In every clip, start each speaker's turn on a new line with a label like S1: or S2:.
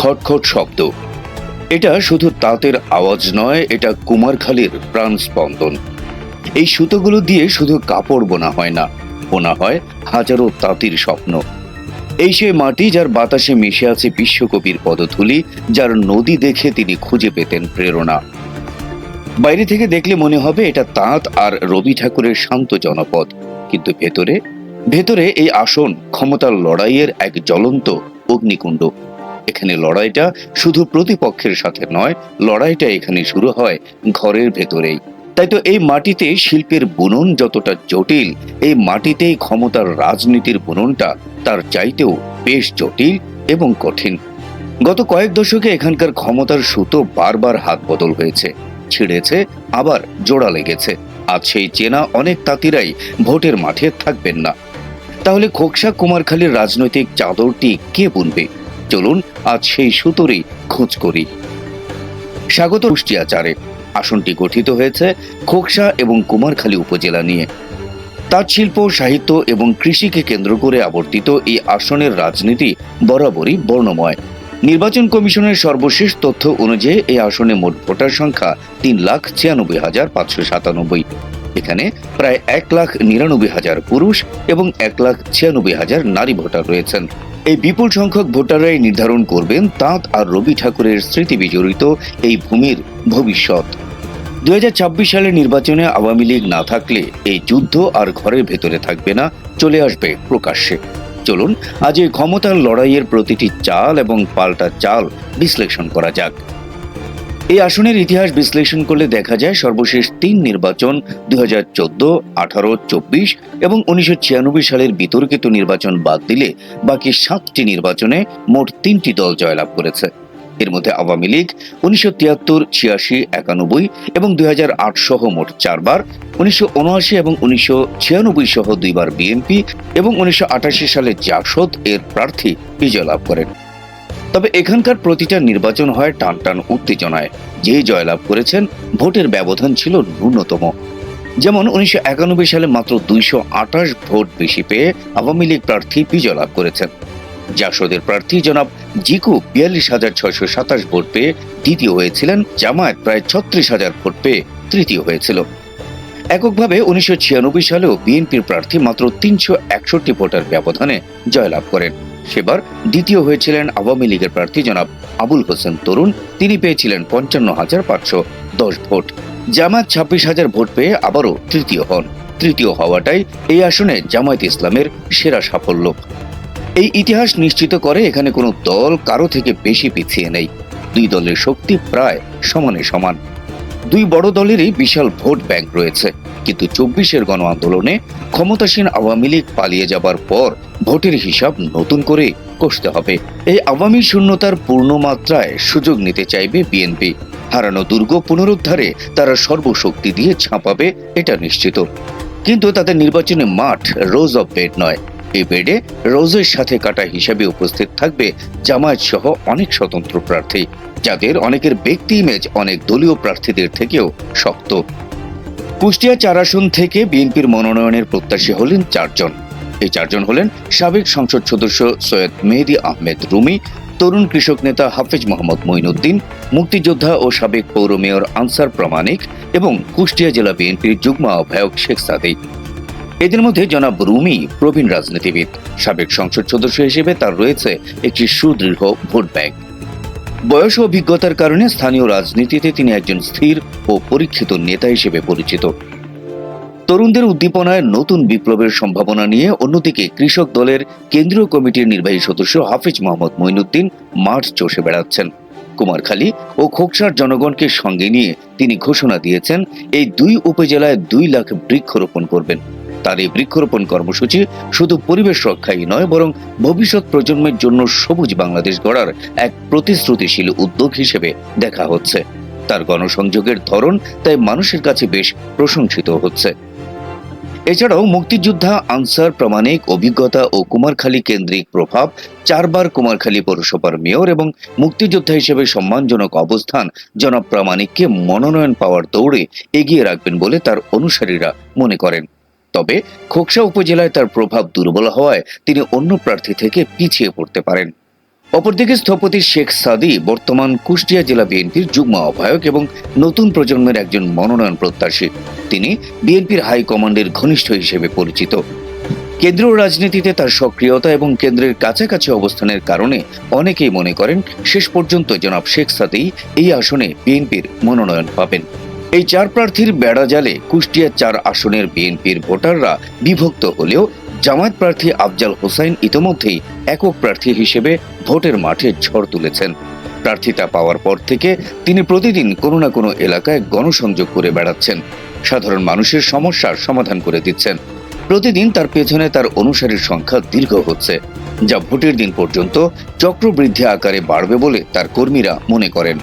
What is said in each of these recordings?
S1: খটখট শব্দ। এটা শুধু তাঁতের আওয়াজ নয়, এটা কুমারখালীর প্রাণ স্পন্দন এই সুতোগুলো দিয়ে শুধু কাপড় বোনা হয় না, বোনা হয় হাজারো তাঁতির স্বপ্ন। এই সে মাটি যার বাতাসে মিশে আছে বিশ্বকবির পদধূলি, যার নদী দেখে তিনি খুঁজে পেতেন প্রেরণা। বাইরে থেকে দেখলে মনে হবে এটা তাঁত আর রবি ঠাকুরের শান্ত জনপদ। কিন্তু ভেতরে ভেতরে এই আসন ক্ষমতার লড়াইয়ের এক জ্বলন্ত অগ্নিকুণ্ড। এখানে লড়াইটা শুধু প্রতিপক্ষের সাথে নয়, লড়াইটা এখানে শুরু হয় ঘরের ভেতরেই। তাই তো এই মাটিতে শিল্পের বুনন যতটা জটিল, এই মাটিতেই ক্ষমতার রাজনীতির বুননটা তার চাইতেও বেশ জটিল এবং কঠিন। গত কয়েক দশকে এখানকার ক্ষমতার সুতো বারবার হাত বদল হয়েছে, ছিঁড়েছে, আবার জোড়া লেগেছে। আজ সেই চেনা অনেক তাঁতিরাই ভোটের মাঠে থাকবেন না। তাহলে খোকসা কুমারখালীর রাজনৈতিক চাদরটি কে বুনবে? চলুন আজ সেই সুতোরই খোঁজ করি। স্বাগত কুষ্টিয়াচারে। আসনটি গঠিত হয়েছে খোকসা এবং কুমারখালী উপজেলা নিয়ে। তাঁত শিল্প, সাহিত্য এবং কৃষিকে কেন্দ্র করে আবর্তিত এই আসনের রাজনীতি বরাবরই বর্ণময়। নির্বাচন কমিশনের সর্বশেষ তথ্য অনুযায়ী এই আসনে মোট ভোটার সংখ্যা তিন লাখ ছিয়ানব্বই হাজার পাঁচশো সাতানব্বই। এখানে প্রায় এক লাখ নিরানব্বই হাজার পুরুষ এবং এক লাখ ছিয়ানব্বই হাজার নারী ভোটার রয়েছেন। এই বিপুল সংখ্যক ভোটাররাই নির্ধারণ করবেন তাঁত আর রবি ঠাকুরের স্মৃতি বিজড়িত এই ভূমির ভবিষ্যৎ। দু হাজার ছাব্বিশ সালের নির্বাচনে আওয়ামী লীগ না থাকলে এই যুদ্ধ আর ঘরের ভেতরে থাকবে না, চলে আসবে প্রকাশ্যে। চলুন, আজ এই ক্ষমতার লড়াইয়ের প্রতিটি চাল এবং পাল্টা চাল বিশ্লেষণ করা যাক। এই আসনের ইতিহাস বিশ্লেষণ করলে দেখা যায় সর্বশেষ তিন নির্বাচন দু হাজার চোদ্দ, আঠারো, চব্বিশ এবং উনিশশো ছিয়ানব্বই সালের বিতর্কিত নির্বাচন বাদ দিলে বাকি সাতটি নির্বাচনে মোট তিনটি দল জয়লাভ করেছে। এর মধ্যে আওয়ামী লীগ উনিশশো তিয়াত্তর, ছিয়াশি, একানব্বই এবং দুই হাজার আট সহ মোট চারবার, উনিশশো উনআশি এবং উনিশশো ছিয়ানব্বই সহ দুইবার বিএনপি এবং উনিশশো আটাশি সালে জাসদ এর প্রার্থী বিজয় লাভ করেন। তবে এখানকার প্রতিটা নির্বাচন হয় টান টান উত্তেজনায়। যে জয়লাভ করেছেন, ভোটের ব্যবধান ছিল ন্যূনতম। যেমন উনিশশো একানব্বই সালে মাত্র দুইশো আঠাশ ভোট বেশি পেয়ে আওয়ামী লীগ প্রার্থী বিজয় লাভ করেছেন। জাসদের প্রার্থী জনাব জিকু বিয়াল্লিশ হাজার ছয়শো সাতাশ ভোট পেয়ে দ্বিতীয় হয়েছিলেন। জামায়াত প্রায় ছত্রিশ হাজার ভোট পেয়ে তৃতীয় হয়েছিল। এককভাবে উনিশশো ছিয়ানব্বই সালেও বিএনপির প্রার্থী মাত্র তিনশো একষট্টি ভোটার ব্যবধানে জয়লাভ করেন। সেবার দ্বিতীয় হয়েছিলেন আওয়ামী লীগের প্রার্থী জনাব আবুল হোসেন তরুণ। তিনি পেয়েছিলেন পঞ্চান্ন হাজার পাঁচশো দশ ভোট। জামায়াত ছাব্বিশ হাজার ভোট পেয়ে আবারও তৃতীয় হন। তৃতীয় হওয়াটাই এই আসনে জামায়াত ইসলামের সেরা সাফল্য। এই ইতিহাস নিশ্চিত করে এখানে কোনো দল কারও থেকে বেশি পিছিয়ে নেই। দুই দলের শক্তি প্রায় সমানে সমান। দুই বড় দলেরই বিশাল ভোট ব্যাংক রয়েছে। কিন্তু চব্বিশের গণ আন্দোলনে ক্ষমতাসীন আওয়ামী লীগ পালিয়ে যাবার পর ভোটের হিসাব নতুন করে কষতে হবে। এই আওয়ামী শূন্যতার পূর্ণ মাত্রায় সুযোগ নিতে চাইবে বিএনপি। হারানো দুর্গ পুনরুদ্ধারে তারা সর্বশক্তি দিয়ে ছাপাবে, এটা নিশ্চিত। কিন্তু তাদের নির্বাচনে মাঠ রোজ অফ বেড নয়। এই বেডে রোজের সাথে কাটা হিসেবে উপস্থিত থাকবে জামায়াত সহ অনেক স্বতন্ত্র প্রার্থী, যাদের অনেকের ব্যক্তি ইমেজ অনেক দলীয় প্রার্থীদের থেকেও শক্ত। কুষ্টিয়া চার আসন থেকে বিএনপির মনোনয়নের প্রত্যাশী হলেন চারজন। এই চারজন হলেন সাবেক সংসদ সদস্য সৈয়দ মেহেদি আহমেদ রুমি, তরুণ কৃষক নেতা হাফেজ মোহাম্মদ মঈনুদ্দিন, মুক্তিযোদ্ধা ও সাবেক পৌর মেয়র আনসার প্রামাণিক এবং কুষ্টিয়া জেলা বিএনপির যুগ্ম আহ্বায়ক শেখ সাদিক। এদের মধ্যে জনাব রুমি, প্রবীণ রাজনীতিবিদ। সাবেক সংসদ সদস্য হিসেবে তার রয়েছে একটি সুদৃঢ় ভোট ব্যাংক। বয়স ও অভিজ্ঞতার কারণে স্থানীয় রাজনীতিতে তিনি একজন স্থির ও পরীক্ষিত নেতা হিসেবে পরিচিত। তরুণদের উদ্দীপনায় নতুন বিপ্লবের সম্ভাবনা নিয়ে অন্যদিকে কৃষক দলের কেন্দ্রীয় কমিটির নির্বাহী সদস্য হাফিজ মোহাম্মদ মঈনুদ্দিন মাঠ চষে বেড়াচ্ছেন। কুমারখালী ও খোকসার জনগণকে সঙ্গে নিয়ে তিনি ঘোষণা দিয়েছেন, এই দুই উপজেলায় দুই লাখ বৃক্ষরোপণ করবেন। তার এই বৃক্ষরোপণ কর্মসূচি শুধু পরিবেশ রক্ষাই নয়, বরং ভবিষ্যৎ প্রজন্মের জন্য সবুজ বাংলাদেশ গড়ার এক প্রতিশ্রুতিশীল উদ্যোগ হিসেবে দেখা হচ্ছে। তার গণসংযোগের ধরন তাই মানুষের কাছে বেশ প্রশংসিত হচ্ছে। এছাড়াও মুক্তিযোদ্ধা আনসার প্রামাণিক অভিজ্ঞতা ও কুমারখালী কেন্দ্রিক প্রভাব, চারবার কুমারখালী পৌরসভার মেয়র এবং মুক্তিযোদ্ধা হিসেবে সম্মানজনক অবস্থান জনাব প্রামাণিককে মনোনয়ন পাওয়ার দৌড়ে এগিয়ে রাখবেন বলে তার অনুসারীরা মনে করেন। তবে খোকসা উপজেলায় তার প্রভাব দুর্বল হওয়ায় তিনি অন্য প্রার্থী থেকে পিছিয়ে পড়তে পারেন। অপরদিকে স্থপতি শেখ সাদি বর্তমান কুষ্টিয়া জেলা বিএনপির যুগ্ম আহ্বায়ক এবং নতুন প্রজন্মের একজন মনোনয়ন প্রত্যাশী। তিনি বিএনপির হাইকমান্ডের ঘনিষ্ঠ হিসেবে পরিচিত। কেন্দ্রীয় রাজনীতিতে তার সক্রিয়তা এবং কেন্দ্রের কাছাকাছি অবস্থানের কারণে অনেকেই মনে করেন শেষ পর্যন্ত জনাব শেখ সাদি এই আসনে বিএনপির মনোনয়ন পাবেন। এই চার প্রার্থীর বেড়াজালে কুষ্টিয়ার চার আসনের বিএনপির ভোটাররা বিভক্ত হলেও জামায়াত প্রার্থী আফজাল হোসাইন ইতোমধ্যেই একক প্রার্থী হিসেবে ভোটের মাঠে ঝড় তুলেছেন। প্রার্থিতা পাওয়ার পর থেকে তিনি প্রতিদিন কোনো না কোনো এলাকায় গণসংযোগ করে বেড়াচ্ছেন। সাধারণ মানুষের সমস্যার সমাধান করে দিচ্ছেন। প্রতিদিন তার পেছনে তার অনুসারীর সংখ্যা দীর্ঘ হচ্ছে, যা ভোটের দিন পর্যন্ত চক্রবৃদ্ধি আকারে বাড়বে বলে তার কর্মীরা মনে করেন।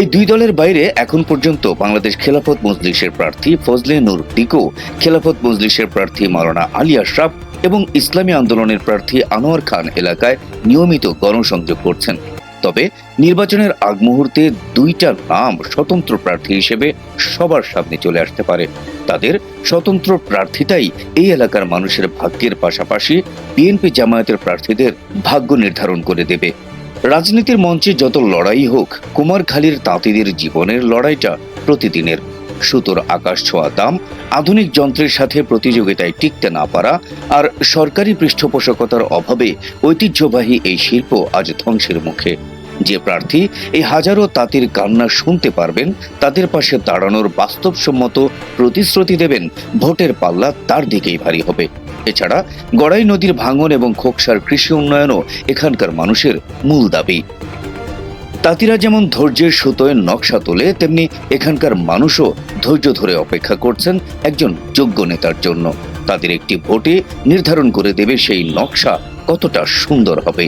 S1: এই দুই দলের বাইরে এখন পর্যন্ত বাংলাদেশ খেলাফত মজলিসের প্রার্থী ফজলে নূর টিকো, খেলাফত মজলিসের প্রার্থী মাওলানা আলী আশরাফ এবং ইসলামী আন্দোলনের প্রার্থী আনোয়ার খান এলাকায় নিয়মিত গণসংযোগ করছেন। তবে নির্বাচনের আগ মুহূর্তে দুইটা নাম স্বতন্ত্র প্রার্থী হিসেবে সবার সামনে চলে আসতে পারে। তাদের স্বতন্ত্র প্রার্থীতাই এই এলাকার মানুষের ভাগ্যের পাশাপাশি বিএনপি জামায়াতের প্রার্থীদের ভাগ্য নির্ধারণ করে দেবে। রাজনীতির মঞ্চে যত লড়াই হোক কুমারখালীর তাঁতিদের জীবনের লড়াইটা প্রতিদিনের। সুতোর আকাশ ছোঁয়া দাম, আধুনিক যন্ত্রের সাথে প্রতিযোগিতায় টিকতে না পারা আর সরকারি পৃষ্ঠপোষকতার অভাবে ঐতিহ্যবাহী এই শিল্প আজ ধ্বংসের মুখে। যে প্রার্থী এই হাজারো তাঁতির কান্না শুনতে পারবেন, তাদের পাশে দাঁড়ানোর বাস্তবসম্মত প্রতিশ্রুতি দেবেন, ভোটের পাল্লা তার দিকেই ভারী হবে। এছাড়া গড়াই নদীর ভাঙন এবং খোকসার কৃষি উন্নয়নও এখানকার মানুষের মূল দাবি। তাঁতিরা যেমন ধৈর্যের সুতোয় নকশা তোলে, তেমনি এখানকার মানুষও ধৈর্য ধরে অপেক্ষা করছেন একজন যোগ্য নেতার জন্য। তাদের একটি ভোটে নির্ধারণ করে দেবে সেই নকশা কতটা সুন্দর হবে।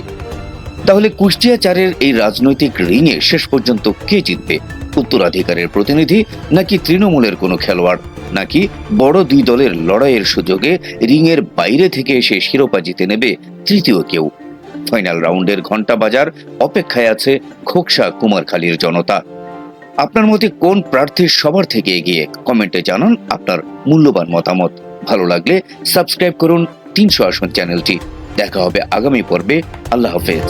S1: তাহলে কুষ্টিয়া চারের এই রাজনৈতিক রিংয়ে শেষ পর্যন্ত কে জিতবে? উত্তরাধিকারের প্রতিনিধি নাকি তৃণমূলের কোনো খেলোয়াড়? নাকি বড় দুই দলের লড়াইয়ের সুযোগে রিংয়ের বাইরে থেকে এসে শিরোপা জিতে নেবে তৃতীয় কেউ? ফাইনাল রাউন্ডের ঘণ্টা বাজার অপেক্ষায় আছে খোকসা কুমারখালীর জনতা। আপনার মতে কোন প্রার্থীর সবার থেকে এগিয়ে? কমেন্টে জানান আপনার মূল্যবান মতামত। ভালো লাগলে সাবস্ক্রাইব করুন তিনশো আসন চ্যানেলটি। দেখা হবে আগামী পর্বে। আল্লাহ হাফেজ।